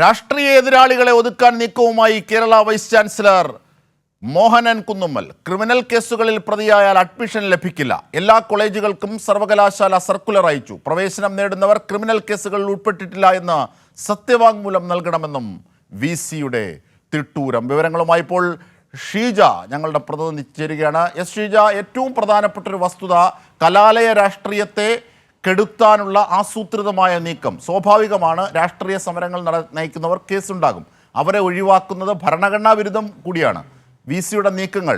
രാഷ്ട്രീയ എതിരാളികളെ ഒതുക്കാൻ നീക്കവുമായി Kerala vice chancellor Mohanan Kunnummal. Criminal കേസുകളിൽ പ്രതിയായാൽ അഡ്മിഷൻ ലഭിക്കില്ല. എല്ലാ കോളേജുകൾക്കും സർവകലാശാല സർക്കുലർ അയച്ചു. പ്രവേശനം നേടുന്നവർ ക്രിമിനൽ കേസുകളിൽ ഉൾപ്പെട്ടിട്ടില്ല എന്ന് സത്യവാങ്മൂലം നൽകണമെന്നും വി സിയുടെ തിട്ടൂരം. വിവരങ്ങളുമായി ഇപ്പോൾ ഷീജ ഞങ്ങളുടെ പ്രതിനിധി ചേരുകയാണ്. എസ് ഷീജ ഏറ്റവും പ്രധാനപ്പെട്ട ഒരു വസ്തുത കലാലയ രാഷ്ട്രീയത്തെ കെടുത്താനുള്ള ആസൂത്രിതമായ നീക്കം. സ്വാഭാവികമാണ് രാഷ്ട്രീയ സമരങ്ങൾ നട നയിക്കുന്നവർ കേസുണ്ടാകും. അവരെ ഒഴിവാക്കുന്നത് ഭരണഘടനാ വിരുദ്ധം കൂടിയാണ്. വി. സിയുടെ നീക്കങ്ങൾ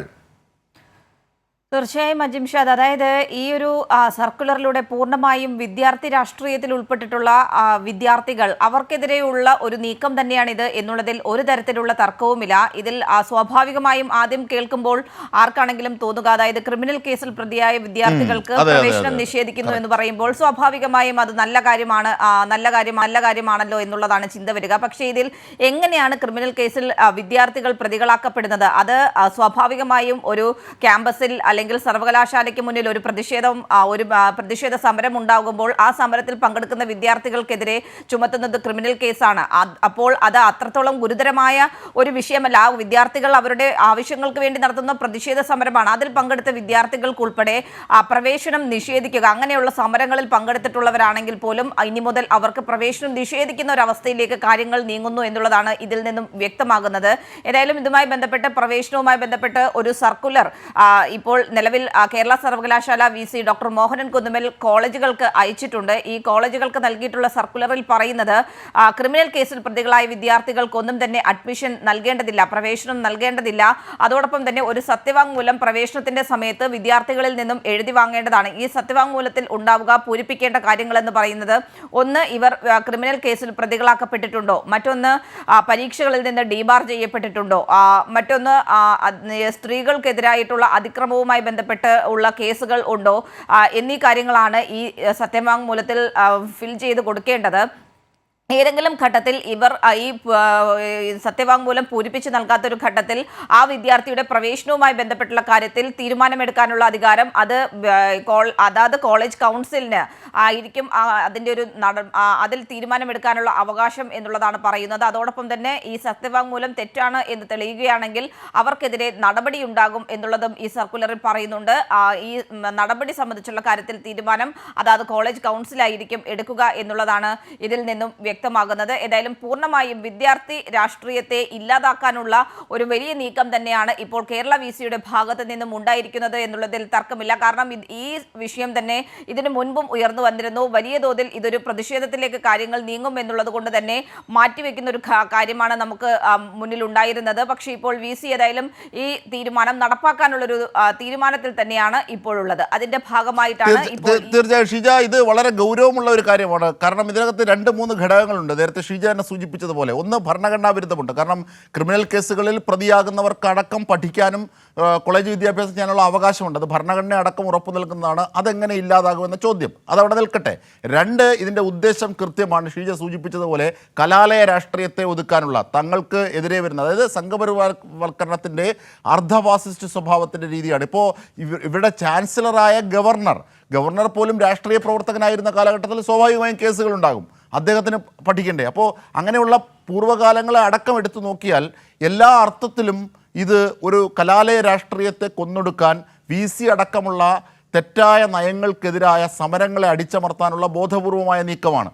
തീർച്ചയായും അജിംഷാദ് അതായത് ഈ ഒരു സർക്കുലറിലൂടെ പൂർണമായും വിദ്യാർത്ഥി രാഷ്ട്രീയത്തിൽ ഉൾപ്പെട്ടിട്ടുള്ള വിദ്യാർത്ഥികൾ അവർക്കെതിരെയുള്ള ഒരു നീക്കം തന്നെയാണിത് എന്നുള്ളതിൽ ഒരു തരത്തിലുള്ള തർക്കവുമില്ല. ഇതിൽ സ്വാഭാവികമായും ആദ്യം കേൾക്കുമ്പോൾ ആർക്കാണെങ്കിലും തോന്നുക അതായത് ക്രിമിനൽ കേസിൽ പ്രതിയായ വിദ്യാർത്ഥികൾക്ക് പ്രവേശനം. നിഷേധിക്കുന്നു എന്ന് പറയുമ്പോൾ സ്വാഭാവികമായും അത് നല്ല കാര്യമാണ് നല്ല കാര്യം നല്ല കാര്യമാണല്ലോ എന്നുള്ളതാണ് ചിന്ത വരിക. പക്ഷേ ഇതിൽ എങ്ങനെയാണ് ക്രിമിനൽ കേസിൽ വിദ്യാർത്ഥികൾ പ്രതികളാക്കപ്പെടുന്നത്? അത് സ്വാഭാവികമായും ഒരു ക്യാമ്പസിൽ അല്ലെങ്കിൽ സർവകലാശാലയ്ക്ക് മുന്നിൽ ഒരു പ്രതിഷേധം ഒരു പ്രതിഷേധ സമരം ഉണ്ടാകുമ്പോൾ ആ സമരത്തിൽ പങ്കെടുക്കുന്ന വിദ്യാർത്ഥികൾക്കെതിരെ ചുമത്തുന്നത് ക്രിമിനൽ കേസാണ്. അപ്പോൾ അത് അത്രത്തോളം ഗുരുതരമായ ഒരു വിഷയമല്ല. ആ വിദ്യാർത്ഥികൾ അവരുടെ ആവശ്യങ്ങൾക്ക് വേണ്ടി നടത്തുന്ന പ്രതിഷേധ സമരമാണ്. അതിൽ പങ്കെടുത്ത വിദ്യാർത്ഥികൾക്കുൾപ്പെടെ പ്രവേശനം നിഷേധിക്കുക അങ്ങനെയുള്ള സമരങ്ങളിൽ പങ്കെടുത്തിട്ടുള്ളവരാണെങ്കിൽ പോലും ഇനി മുതൽ അവർക്ക് പ്രവേശനം നിഷേധിക്കുന്ന ഒരു അവസ്ഥയിലേക്ക് കാര്യങ്ങൾ നീങ്ങുന്നു എന്നുള്ളതാണ് ഇതിൽ നിന്നും വ്യക്തമാകുന്നത്. ഏതായാലും ഇതുമായി ബന്ധപ്പെട്ട് പ്രവേശനവുമായി ബന്ധപ്പെട്ട് ഒരു സർക്കുലർ ഇപ്പോൾ നിലവിൽ കേരള സർവകലാശാല V C doctor Mohanan Kunnummal കോളേജുകൾക്ക് അയച്ചിട്ടുണ്ട്. ഈ കോളേജുകൾക്ക് നൽകിയിട്ടുള്ള സർക്കുലറിൽ പറയുന്നത് ക്രിമിനൽ കേസിൽ പ്രതികളായ വിദ്യാർത്ഥികൾക്കൊന്നും തന്നെ അഡ്മിഷൻ നൽകേണ്ടതില്ല പ്രവേശനം നൽകേണ്ടതില്ല. അതോടൊപ്പം തന്നെ ഒരു സത്യവാങ്മൂലം പ്രവേശനത്തിന്റെ സമയത്ത് വിദ്യാർത്ഥികളിൽ നിന്നും എഴുതി വാങ്ങേണ്ടതാണ്. ഈ സത്യവാങ്മൂലത്തിൽ ഉണ്ടാവുക പൂരിപ്പിക്കേണ്ട കാര്യങ്ങൾ എന്ന് പറയുന്നത് ഒന്ന് ഇവർ ക്രിമിനൽ കേസിൽ പ്രതികളാക്കപ്പെട്ടിട്ടുണ്ടോ? മറ്റൊന്ന് പരീക്ഷകളിൽ നിന്ന് ഡീബാർ ചെയ്യപ്പെട്ടിട്ടുണ്ടോ? മറ്റൊന്ന് സ്ത്രീകൾക്കെതിരായിട്ടുള്ള അതിക്രമവുമായി ബന്ധപ്പെട്ട് ഉള്ള കേസുകൾ ഉണ്ടോ? എന്നീ കാര്യങ്ങളാണ് ഈ സത്യവാങ്മൂലത്തിൽ ഫിൽ ചെയ്ത് കൊടുക്കേണ്ടത്. ഏതെങ്കിലും ഘട്ടത്തിൽ ഇവർ ഈ സത്യവാങ്മൂലം പൂരിപ്പിച്ച് നൽകാത്തൊരു ഘട്ടത്തിൽ ആ വിദ്യാർത്ഥിയുടെ പ്രവേശനവുമായി ബന്ധപ്പെട്ടുള്ള കാര്യത്തിൽ തീരുമാനമെടുക്കാനുള്ള അധികാരം അത് അതാത് കോളേജ് കൗൺസിലിന് ആയിരിക്കും അതിന്റെ ഒരു അതിൽ തീരുമാനമെടുക്കാനുള്ള അവകാശം എന്നുള്ളതാണ് പറയുന്നത്. അതോടൊപ്പം തന്നെ ഈ സത്യവാങ്മൂലം തെറ്റാണ് എന്ന് തെളിയുകയാണെങ്കിൽ അവർക്കെതിരെ നടപടി ഉണ്ടാകും എന്നുള്ളതും ഈ സർക്കുലറിൽ പറയുന്നുണ്ട്. ഈ നടപടി സംബന്ധിച്ചുള്ള കാര്യത്തിൽ തീരുമാനം അതാത് കോളേജ് കൗൺസിലായിരിക്കും എടുക്കുക എന്നുള്ളതാണ് ഇതിൽ നിന്നും വ്യക്തമാകുന്നത്. ഏതായാലും പൂർണമായും വിദ്യാർത്ഥി രാഷ്ട്രീയത്തെ ഇല്ലാതാക്കാനുള്ള ഒരു വലിയ നീക്കം തന്നെയാണ് ഇപ്പോൾ കേരള വി സിയുടെ ഭാഗത്ത് നിന്നും ഉണ്ടായിരിക്കുന്നത് എന്നുള്ളതിൽ തർക്കമില്ല. കാരണം ഈ വിഷയം തന്നെ ഇതിനു മുൻപും ഉയർന്നു വന്നിരുന്നു. വലിയ തോതിൽ ഇതൊരു പ്രതിഷേധത്തിലേക്ക് കാര്യങ്ങൾ നീങ്ങും എന്നുള്ളത് കൊണ്ട് തന്നെ മാറ്റിവെക്കുന്ന ഒരു കാര്യമാണ് നമുക്ക് മുന്നിൽ ഉണ്ടായിരുന്നത്. പക്ഷേ ഇപ്പോൾ വി സി ഏതായാലും ഈ തീരുമാനം നടപ്പാക്കാനുള്ളൊരു ഒരു തീരുമാനത്തിൽ തന്നെയാണ് ഇപ്പോഴുള്ളത് അതിന്റെ ഭാഗമായിട്ടാണ് തീർച്ചയായും ഷിജ ഇത് വളരെ ഗൗരവമുള്ള ഒരു കാര്യമാണ്. കാരണം ഇതിനകത്ത് രണ്ട് മൂന്ന് ഘടകങ്ങളുണ്ട് നേരത്തെ ഷീജ തന്നെ സൂചിപ്പിച്ചതുപോലെ. ഒന്ന് ഭരണഘടനാ വിരുദ്ധമുണ്ട്. കാരണം ക്രിമിനൽ കേസുകളിൽ പ്രതിയാകുന്നവർക്കടക്കം പഠിക്കാനും കോളേജ് വിദ്യാഭ്യാസം ചെയ്യാനുള്ള അവകാശമുണ്ട്. അത് ഭരണഘടന അടക്കം ഉറപ്പു നൽകുന്നതാണ്. അതെങ്ങനെ ഇല്ലാതാകുമെന്ന ചോദ്യം. അതവിടെ നിൽക്കട്ടെ. രണ്ട് ഇതിന്റെ ഉദ്ദേശം കൃത്യമാണ്. ഷീജ സൂചിപ്പിച്ചതുപോലെ കലാലയ രാഷ്ട്രീയത്തെ ഒതുക്കാനുള്ള തങ്ങൾക്ക് എതിരെ വരുന്ന അതായത് സംഘപരിവാർവൽക്കരണത്തിന്റെ അർദ്ധവാസിസ്റ്റ് സ്വഭാവത്തിന്റെ രീതിയാണ്. ഇപ്പോൾ ഇവിടെ ചാൻസലറായ ഗവർണർ ഗവർണർ പോലും രാഷ്ട്രീയ പ്രവർത്തകനായിരുന്ന കാലഘട്ടത്തിൽ സ്വാഭാവികമായും കേസുകളുണ്ടാകും. അദ്ദേഹത്തിന് പഠിക്കണ്ടേ? അപ്പോൾ അങ്ങനെയുള്ള പൂർവകാലങ്ങളെ അടക്കം എടുത്തു നോക്കിയാൽ എല്ലാ അർത്ഥത്തിലും ഇത് ഒരു കലാലയ രാഷ്ട്രീയത്തെ കൊന്നൊടുക്കാൻ വി സി അടക്കമുള്ള തെറ്റായ നയങ്ങൾക്കെതിരായ സമരങ്ങളെ അടിച്ചമർത്താനുള്ള ബോധപൂർവമായ നീക്കമാണ്.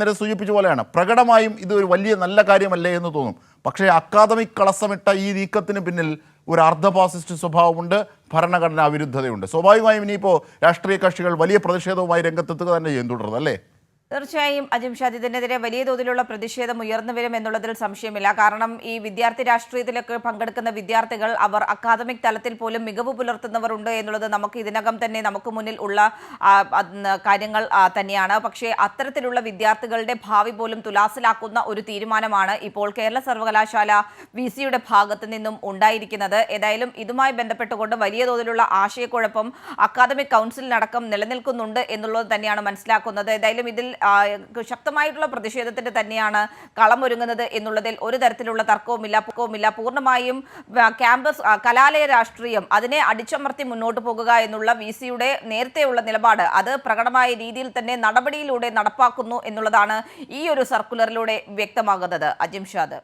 നേരെ സൂചിപ്പിച്ച പോലെയാണ്. പ്രകടമായും ഇത് ഒരു വലിയ നല്ല കാര്യമല്ലേ എന്ന് തോന്നും. പക്ഷേ അക്കാദമിക് കളസമിട്ട ഈ നീക്കത്തിന് പിന്നിൽ ഒരു അർദ്ധഫാസിസ്റ്റ് സ്വഭാവമുണ്ട് ഭരണഘടനാ വിരുദ്ധതയുണ്ട്. സ്വാഭാവികമായും ഇനിയിപ്പോൾ രാഷ്ട്രീയ കക്ഷികൾ വലിയ പ്രതിഷേധവുമായി രംഗത്തെത്തുക തന്നെ ചെയ്യും. തുടർന്ന് അല്ലേ? തീർച്ചയായും അജിംഷാദ് ഇതിനെതിരെ വലിയ തോതിലുള്ള പ്രതിഷേധം ഉയർന്നു വരും എന്നുള്ളതിൽ സംശയമില്ല. കാരണം ഈ വിദ്യാർത്ഥി രാഷ്ട്രീയത്തിലൊക്കെ പങ്കെടുക്കുന്ന വിദ്യാർത്ഥികൾ അവർ അക്കാദമിക് തലത്തിൽ പോലും മികവ് പുലർത്തുന്നവരുണ്ട് എന്നുള്ളത് നമുക്ക് ഇതിനകം തന്നെ നമുക്ക് മുന്നിൽ ഉള്ള കാര്യങ്ങൾ തന്നെയാണ്. പക്ഷേ അത്തരത്തിലുള്ള വിദ്യാർത്ഥികളുടെ ഭാവി പോലും തുലാസിലാക്കുന്ന ഒരു തീരുമാനമാണ് ഇപ്പോൾ കേരള സർവകലാശാല വി സിയുടെ ഭാഗത്ത് നിന്നും ഉണ്ടായിരിക്കുന്നത്. ഏതായാലും ഇതുമായി ബന്ധപ്പെട്ടുകൊണ്ട് വലിയ തോതിലുള്ള ആശയക്കുഴപ്പം അക്കാദമിക് കൗൺസിലിനടക്കം നിലനിൽക്കുന്നുണ്ട് എന്നുള്ളത് തന്നെയാണ് മനസ്സിലാക്കുന്നത്. ഏതായാലും ഇതിൽ ശക്തമായിട്ടുള്ള പ്രതിഷേധത്തിന്റെ തന്നെയാണ് കളമൊരുങ്ങുന്നത് എന്നുള്ളതിൽ ഒരു തരത്തിലുള്ള തർക്കവുമില്ല. പൊക്കവുമില്ല പൂർണമായും ക്യാമ്പസ് കലാലയ രാഷ്ട്രീയം അതിനെ അടിച്ചമർത്തി മുന്നോട്ട് പോകുക എന്നുള്ള വി സിയുടെ നേരത്തെയുള്ള നിലപാട് അത് പ്രകടമായ രീതിയിൽ തന്നെ നടപടിയിലൂടെ നടപ്പാക്കുന്നു എന്നുള്ളതാണ് ഈ ഒരു സർക്കുലറിലൂടെ വ്യക്തമാകുന്നത്. അജിംഷാദ്